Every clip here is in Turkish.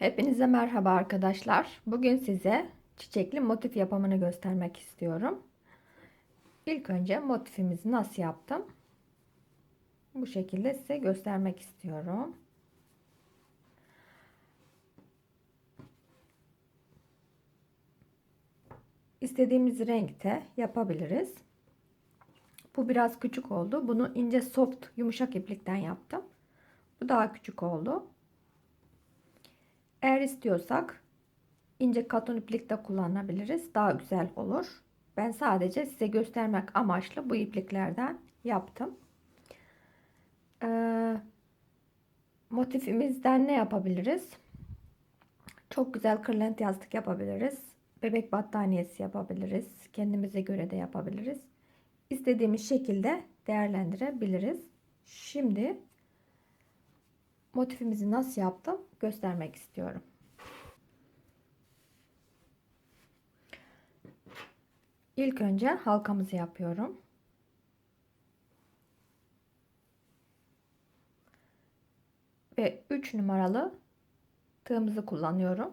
Hepinize merhaba arkadaşlar. Bugün size çiçekli motif yapımını göstermek istiyorum. İlk önce motifimizi nasıl yaptım? Bu şekilde size göstermek istiyorum. İstediğimiz renkte yapabiliriz. Bu biraz küçük oldu. Bunu ince soft yumuşak iplikten yaptım. Bu daha küçük oldu. Eğer istiyorsak ince katon iplik de kullanabiliriz. Daha güzel olur. Ben sadece size göstermek amaçlı bu ipliklerden yaptım. Ee, motifimizden ne yapabiliriz? Çok güzel kırlent yastık yapabiliriz. Bebek battaniyesi yapabiliriz. Kendimize göre de yapabiliriz. İstediğimiz şekilde değerlendirebiliriz. Şimdi motifimizi nasıl yaptım göstermek istiyorum. İlk önce halkamızı yapıyorum. Ve 3 numaralı tığımızı kullanıyorum.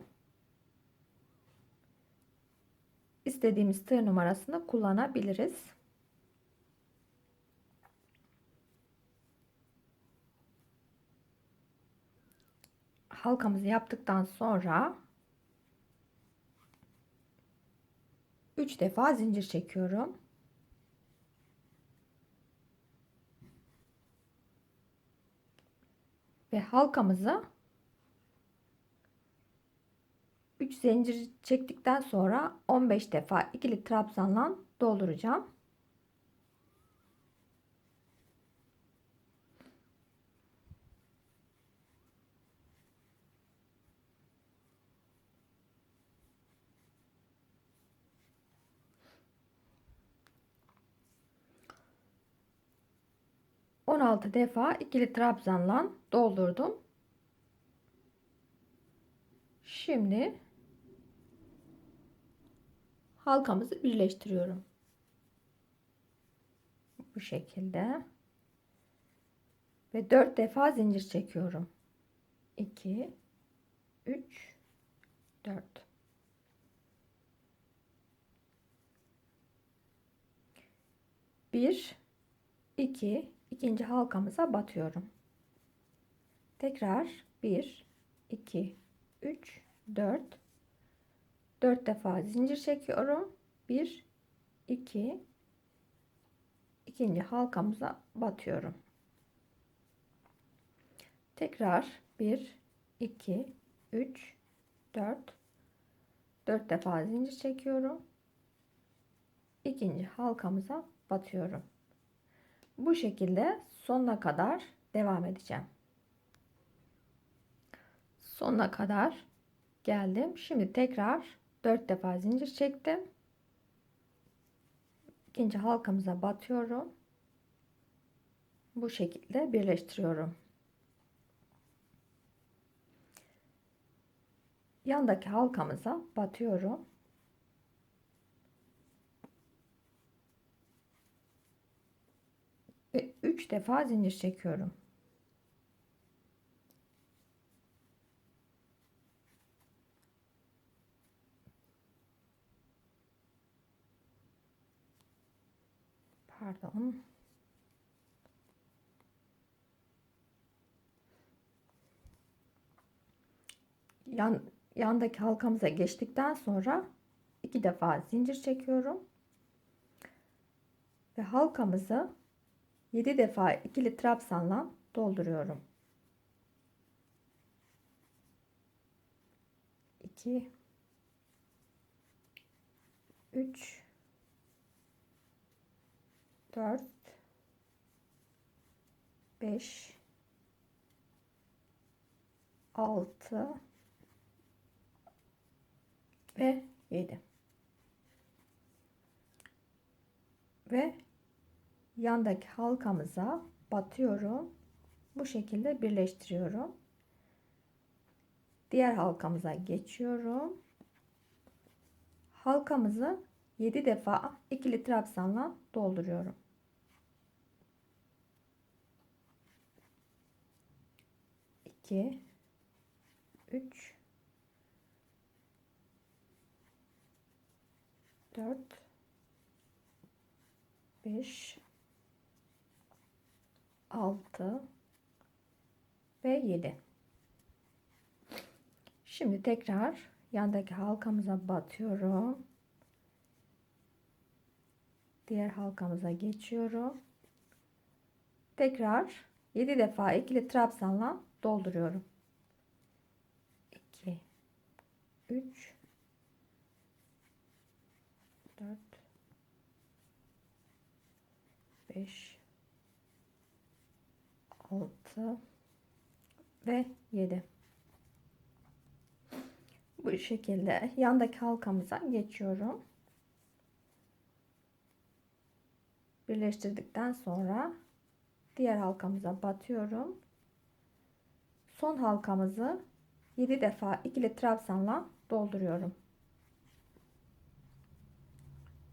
İstediğimiz tığ numarasını kullanabiliriz. Halkamızı yaptıktan sonra 3 defa zincir çekiyorum. Ve halkamızı 3 zincir çektikten sonra 15 defa ikili trabzanla dolduracağım. 16 defa ikili trabzanla doldurdum. Şimdi halkamızı birleştiriyorum. Bu şekilde. Ve 4 defa zincir çekiyorum. 2 3 4 1 2 ikinci halkamıza batıyorum. Tekrar 1 2 3 4 4 defa zincir çekiyorum. 1 2 ikinci halkamıza batıyorum. Tekrar 1 2 3 4 4 defa zincir çekiyorum. İkinci halkamıza batıyorum. Bu şekilde sonuna kadar devam edeceğim. Sonuna kadar geldim. Şimdi tekrar 4 defa zincir çektim. İkinci halkamıza batıyorum. Bu şekilde birleştiriyorum. Yandaki halkamıza batıyorum. Ve 3 defa zincir çekiyorum. Pardon. Yan, yandaki halkamıza geçtikten sonra iki defa zincir çekiyorum. Ve halkamızı 7 defa ikili trabzanla dolduruyorum. 2 3 4 5 6 ve 7 ve yandaki halkamıza batıyorum. Bu şekilde birleştiriyorum. Diğer halkamıza geçiyorum. Halkamızı 7 defa ikili trabzanla dolduruyorum. İki, üç, dört, beş, 6 ve 7 şimdi tekrar yandaki halkamıza batıyorum. Diğer halkamıza geçiyorum. Tekrar 7 defa ikili trabzanla dolduruyorum. 2 3 4 5 6 ve 7 bu şekilde yandaki halkamıza geçiyorum. Birleştirdikten sonra diğer halkamıza batıyorum. Son halkamızı 7 defa ikili trabzanla dolduruyorum.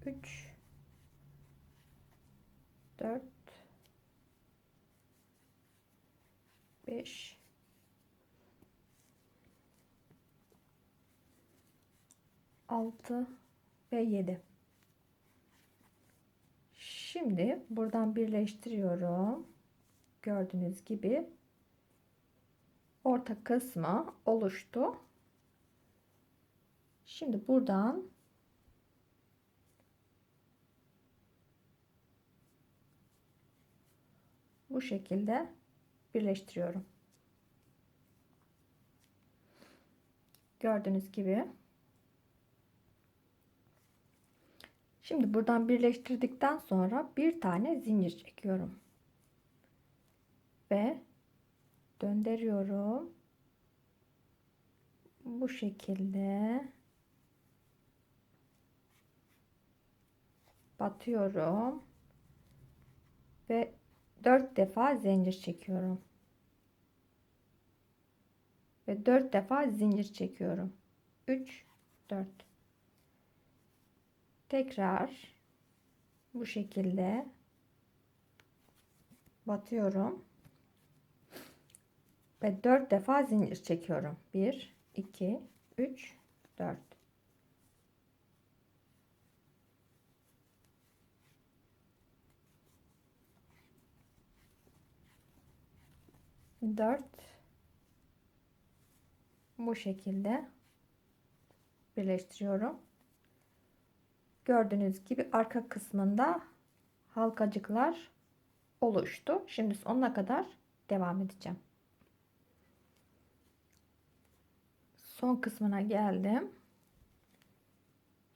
3 4 5 6 ve 7 şimdi buradan birleştiriyorum. Gördüğünüz gibi orta kısmı oluştu. Şimdi buradan bu şekilde birleştiriyorum. Gördüğünüz gibi. Şimdi buradan birleştirdikten sonra bir tane zincir çekiyorum. Ve döndürüyorum. Bu şekilde batıyorum ve 4 defa zincir çekiyorum. Ve 4 defa zincir çekiyorum. 3 4 Tekrar bu şekilde batıyorum. Ve 4 defa zincir çekiyorum. 1 2 3 4 4 bu şekilde birleştiriyorum. Gördüğünüz gibi arka kısmında halkacıklar oluştu. Şimdi sonuna kadar devam edeceğim. Son kısmına geldim.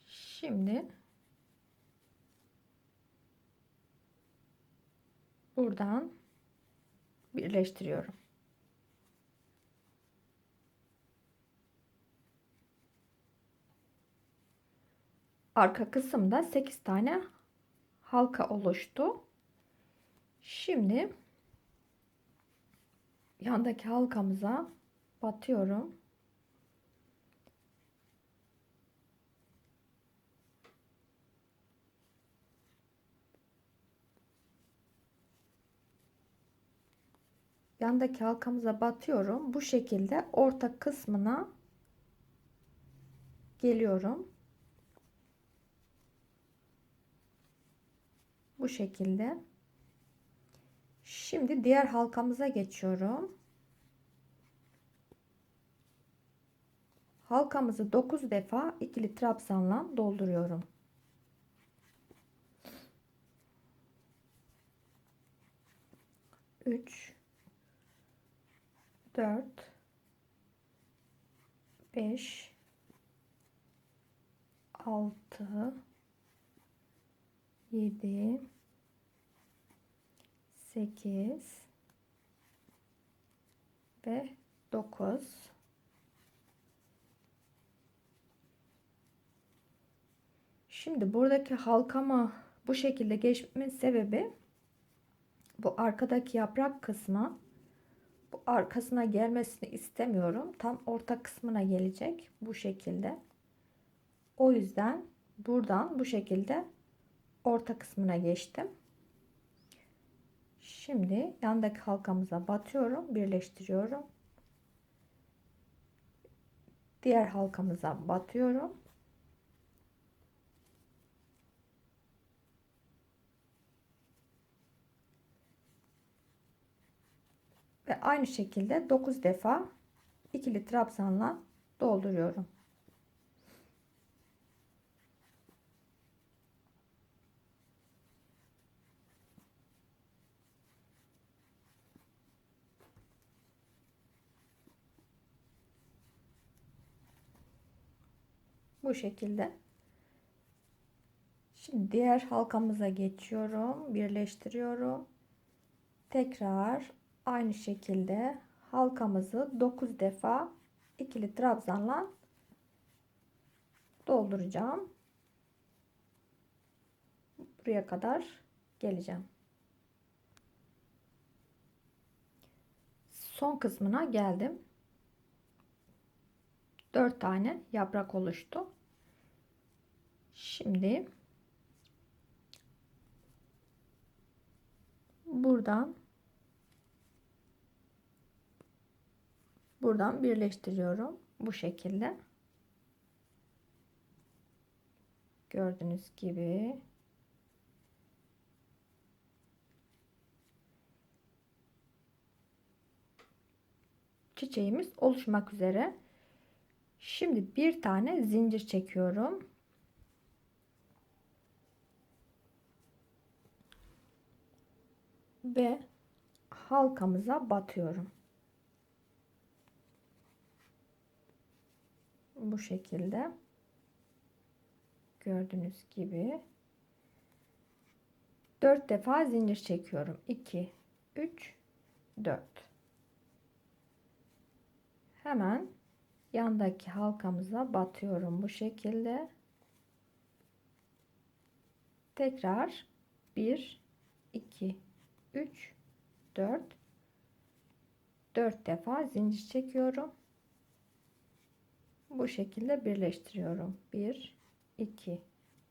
Şimdi buradan birleştiriyorum. Arka kısımda 8 tane halka oluştu. Şimdi yandaki halkamıza batıyorum. Yandaki halkamıza batıyorum. Bu şekilde orta kısmına geliyorum. Bu şekilde. Şimdi diğer halkamıza geçiyorum. Halkamızı 9 defa ikili trabzanla dolduruyorum. 3 4 5 6 7 8 ve 9 Şimdi buradaki halkama bu şekilde geçmemin sebebi bu arkadaki yaprak kısmı bu arkasına gelmesini istemiyorum. Tam orta kısmına gelecek bu şekilde. O yüzden buradan bu şekilde orta kısmına geçtim. Şimdi yandaki halkamıza batıyorum, birleştiriyorum. Diğer halkamıza batıyorum. Aynı şekilde 9 defa ikili trabzanla dolduruyorum. Bu şekilde. Şimdi diğer halkamıza geçiyorum. Birleştiriyorum. Tekrar aynı şekilde halkamızı 9 defa ikili trabzanla dolduracağım. Buraya kadar geleceğim. Son kısmına geldim. 4 tane yaprak oluştu. Şimdi buradan buradan birleştiriyorum bu şekilde. Gördüğünüz gibi çiçeğimiz oluşmak üzere. Şimdi bir tane zincir çekiyorum. Ve halkamıza batıyorum. Bu şekilde gördüğünüz gibi 4 defa zincir çekiyorum. 2 3 4 Hemen yandaki halkamıza batıyorum bu şekilde. Tekrar 1 2 3 4 4 defa zincir çekiyorum. Bu şekilde birleştiriyorum. 1 2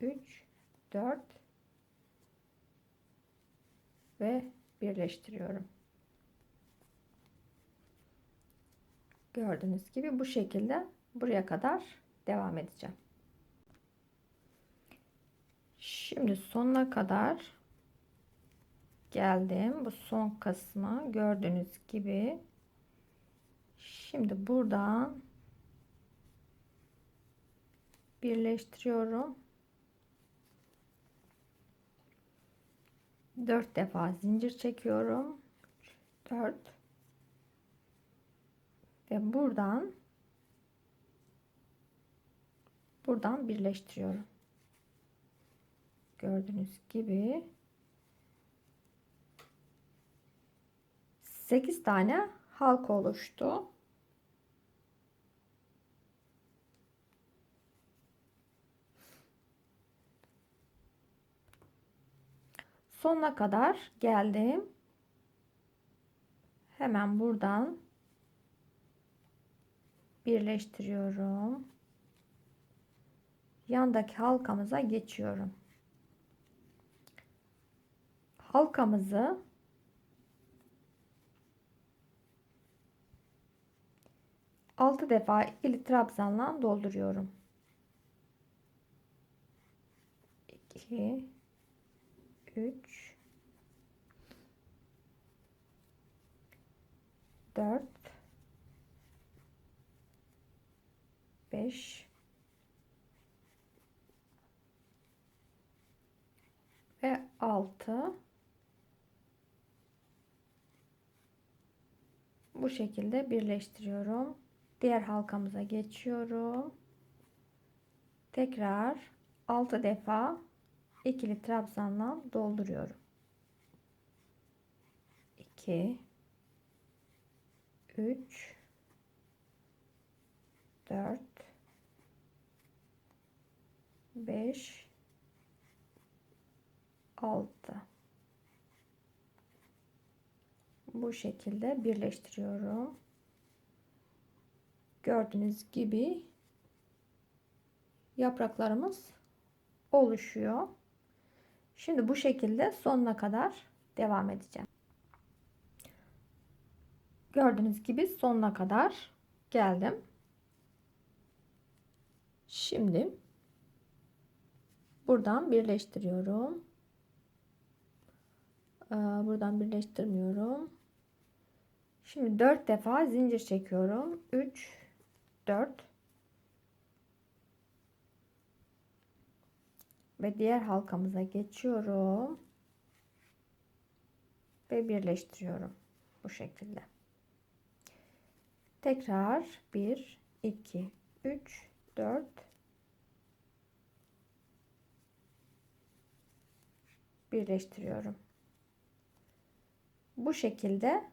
3 4 ve birleştiriyorum. Gördüğünüz gibi bu şekilde buraya kadar devam edeceğim. Şimdi sonuna kadar geldim. Bu son kısmı gördüğünüz gibi. Şimdi buradan birleştiriyorum. 4 defa zincir çekiyorum. 4 ve buradan buradan birleştiriyorum. Gördüğünüz gibi 8 tane halka oluştu. Sonuna kadar geldim. Hemen buradan birleştiriyorum. Yandaki halkamıza geçiyorum. Halkamızı altı defa ikili trabzanla dolduruyorum. 2 3 4 5 ve 6 bu şekilde birleştiriyorum. Diğer halkamıza geçiyorum. Tekrar 6 defa ikili trabzanla dolduruyorum. 2 3 4 5 6 bu şekilde birleştiriyorum. Gördüğünüz gibi yapraklarımız oluşuyor. Şimdi bu şekilde sonuna kadar devam edeceğim. Gördüğünüz gibi sonuna kadar geldim. Şimdi buradan birleştiriyorum. Ee, buradan birleştirmiyorum. Şimdi 4 defa zincir çekiyorum. 3 4 ve diğer halkamıza geçiyorum ve birleştiriyorum bu şekilde. Tekrar 1 2 3 4 birleştiriyorum. Bu şekilde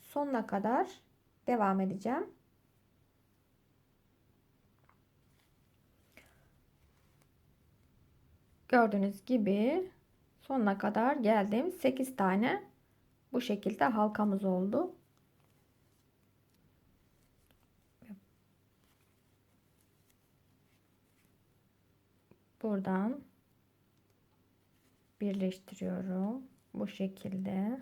sonuna kadar devam edeceğim. Gördüğünüz gibi sonuna kadar geldim. 8 tane bu şekilde halkamız oldu. Buradan birleştiriyorum. Bu şekilde.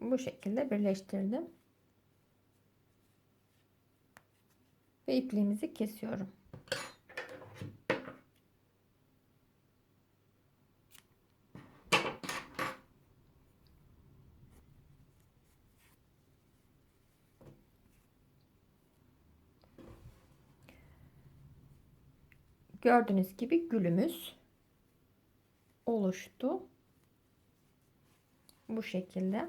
Bu şekilde birleştirdim. Ve ipliğimizi kesiyorum. Gördüğünüz gibi gülümüz oluştu. Bu şekilde.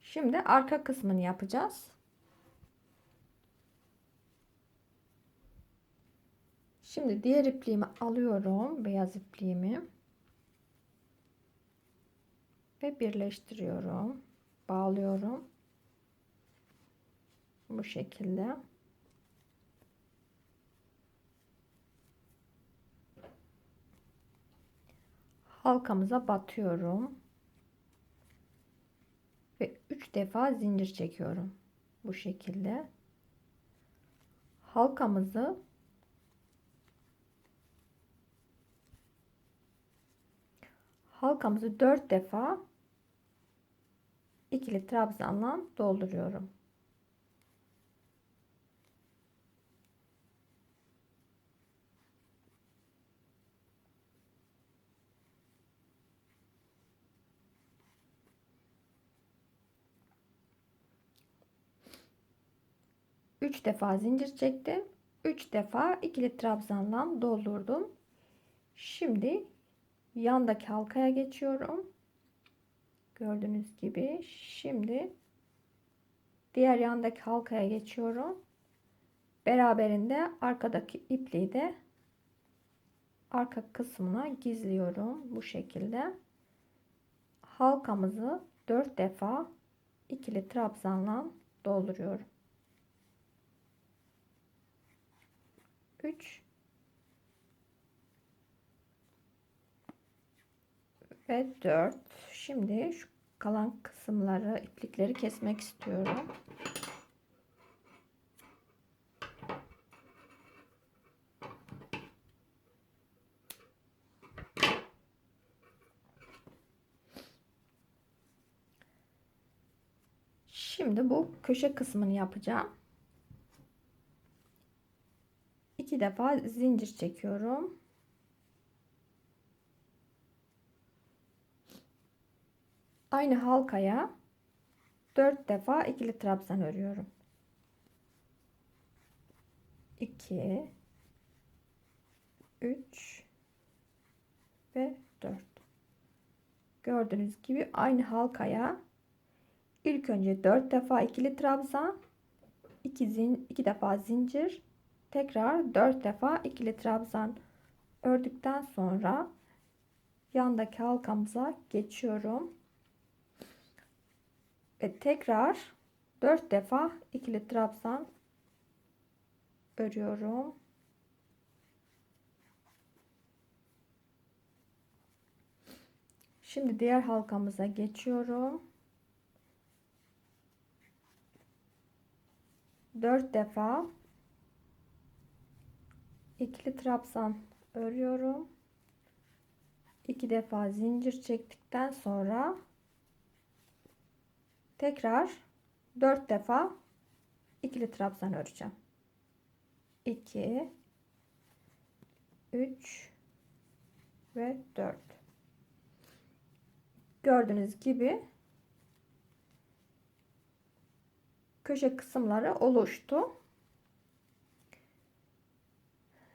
Şimdi arka kısmını yapacağız. Şimdi diğer ipliğimi alıyorum. Beyaz ipliğimi. Ve birleştiriyorum. Bağlıyorum. Bu şekilde. halkamıza batıyorum. Ve 3 defa zincir çekiyorum. Bu şekilde. Halkamızı halkamızı 4 defa ikili trabzanla dolduruyorum. 3 defa zincir çektim. 3 defa ikili trabzanla doldurdum. Şimdi yandaki halkaya geçiyorum. Gördüğünüz gibi şimdi diğer yandaki halkaya geçiyorum. Beraberinde arkadaki ipliği de arka kısmına gizliyorum bu şekilde. Halkamızı 4 defa ikili trabzanla dolduruyorum. 3 ve 4 şimdi şu kalan kısımları iplikleri kesmek istiyorum Şimdi bu köşe kısmını yapacağım. iki defa zincir çekiyorum. Aynı halkaya 4 defa ikili trabzan örüyorum. 2 3 ve 4 gördüğünüz gibi aynı halkaya ilk önce 4 defa ikili trabzan 2 zin 2 defa zincir tekrar 4 defa ikili trabzan ördükten sonra yandaki halkamıza geçiyorum ve tekrar 4 defa ikili trabzan örüyorum şimdi diğer halkamıza geçiyorum 4 defa ikili trabzan örüyorum. iki defa zincir çektikten sonra tekrar dört defa ikili trabzan öreceğim. 2 3 ve 4. Gördüğünüz gibi köşe kısımları oluştu.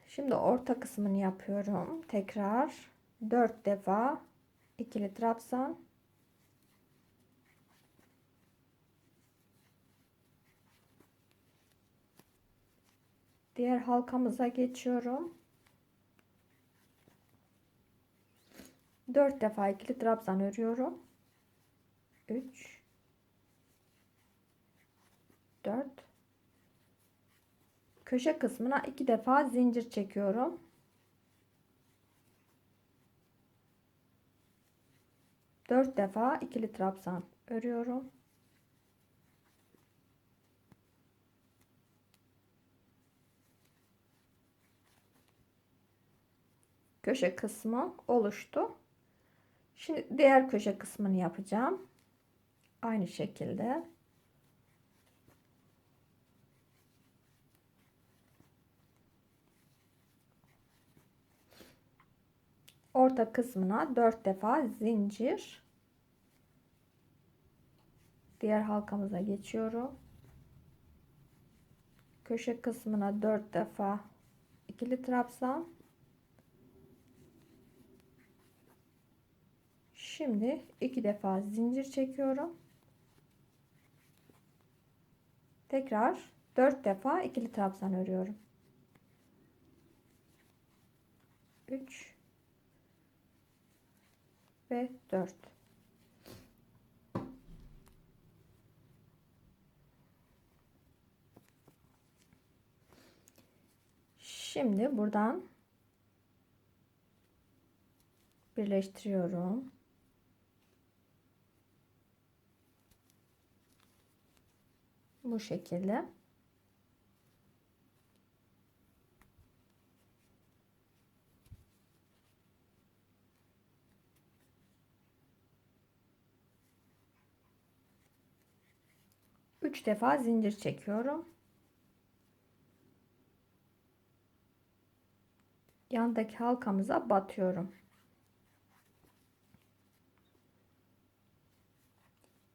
Şimdi orta kısmını yapıyorum. Tekrar 4 defa ikili trabzan Diğer halkamıza geçiyorum. 4 defa ikili trabzan örüyorum. 3 4 Köşe kısmına 2 defa zincir çekiyorum. Dört defa ikili trabzan örüyorum. Köşe kısmı oluştu. Şimdi diğer köşe kısmını yapacağım. Aynı şekilde. Orta kısmına 4 defa zincir. Diğer halkamıza geçiyorum. Köşe kısmına 4 defa ikili trabzan Şimdi iki defa zincir çekiyorum. Tekrar dört defa ikili trabzan örüyorum. 3 ve 4 Şimdi buradan birleştiriyorum. Bu şekilde. Üç defa zincir çekiyorum. Yandaki halkamıza batıyorum.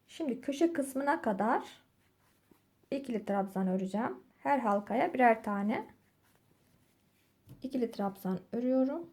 Şimdi köşe kısmına kadar ikili trabzan öreceğim. Her halkaya birer tane ikili trabzan örüyorum.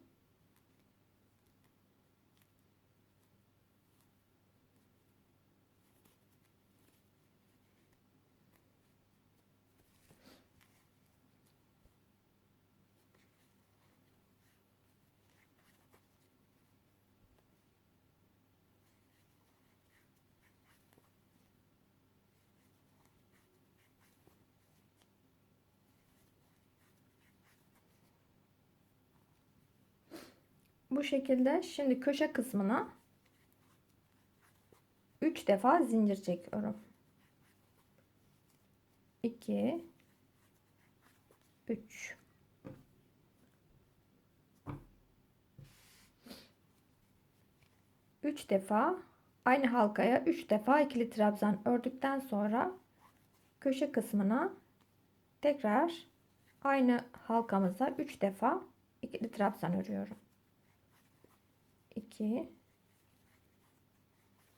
Bu şekilde şimdi köşe kısmına 3 defa zincir çekiyorum. 2 3 3 defa aynı halkaya 3 defa ikili trabzan ördükten sonra köşe kısmına tekrar aynı halkamıza 3 defa ikili trabzan örüyorum. 2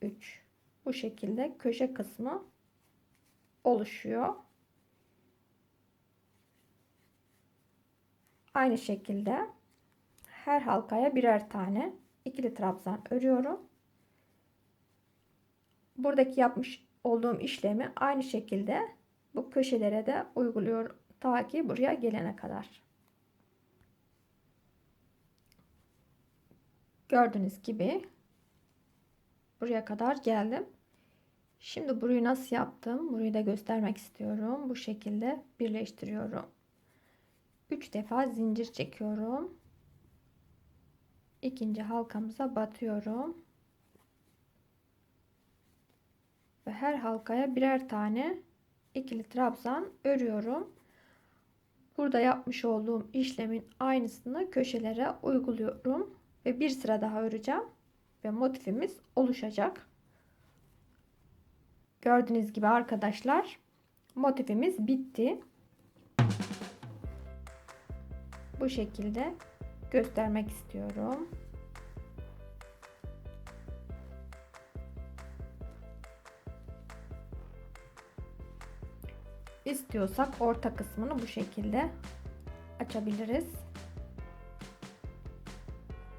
3 bu şekilde köşe kısmı oluşuyor. Aynı şekilde her halkaya birer tane ikili trabzan örüyorum. Buradaki yapmış olduğum işlemi aynı şekilde bu köşelere de uyguluyorum ta ki buraya gelene kadar. Gördüğünüz gibi buraya kadar geldim. Şimdi burayı nasıl yaptım? Burayı da göstermek istiyorum. Bu şekilde birleştiriyorum. 3 defa zincir çekiyorum. İkinci halkamıza batıyorum. Ve her halkaya birer tane ikili trabzan örüyorum. Burada yapmış olduğum işlemin aynısını köşelere uyguluyorum ve bir sıra daha öreceğim. Ve motifimiz oluşacak. Gördüğünüz gibi arkadaşlar motifimiz bitti. Bu şekilde göstermek istiyorum. İstiyorsak orta kısmını bu şekilde açabiliriz.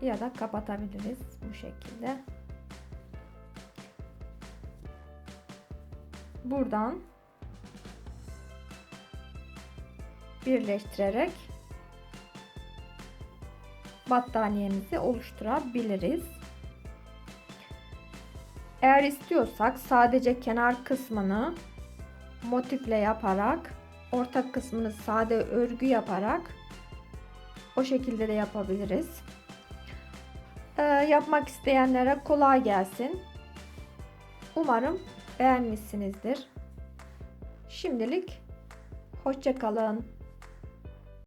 Ya da kapatabiliriz bu şekilde. Buradan birleştirerek battaniyemizi oluşturabiliriz. Eğer istiyorsak sadece kenar kısmını motifle yaparak ortak kısmını sade örgü yaparak o şekilde de yapabiliriz. Ee, yapmak isteyenlere kolay gelsin. Umarım beğenmişsinizdir. Şimdilik hoşça kalın.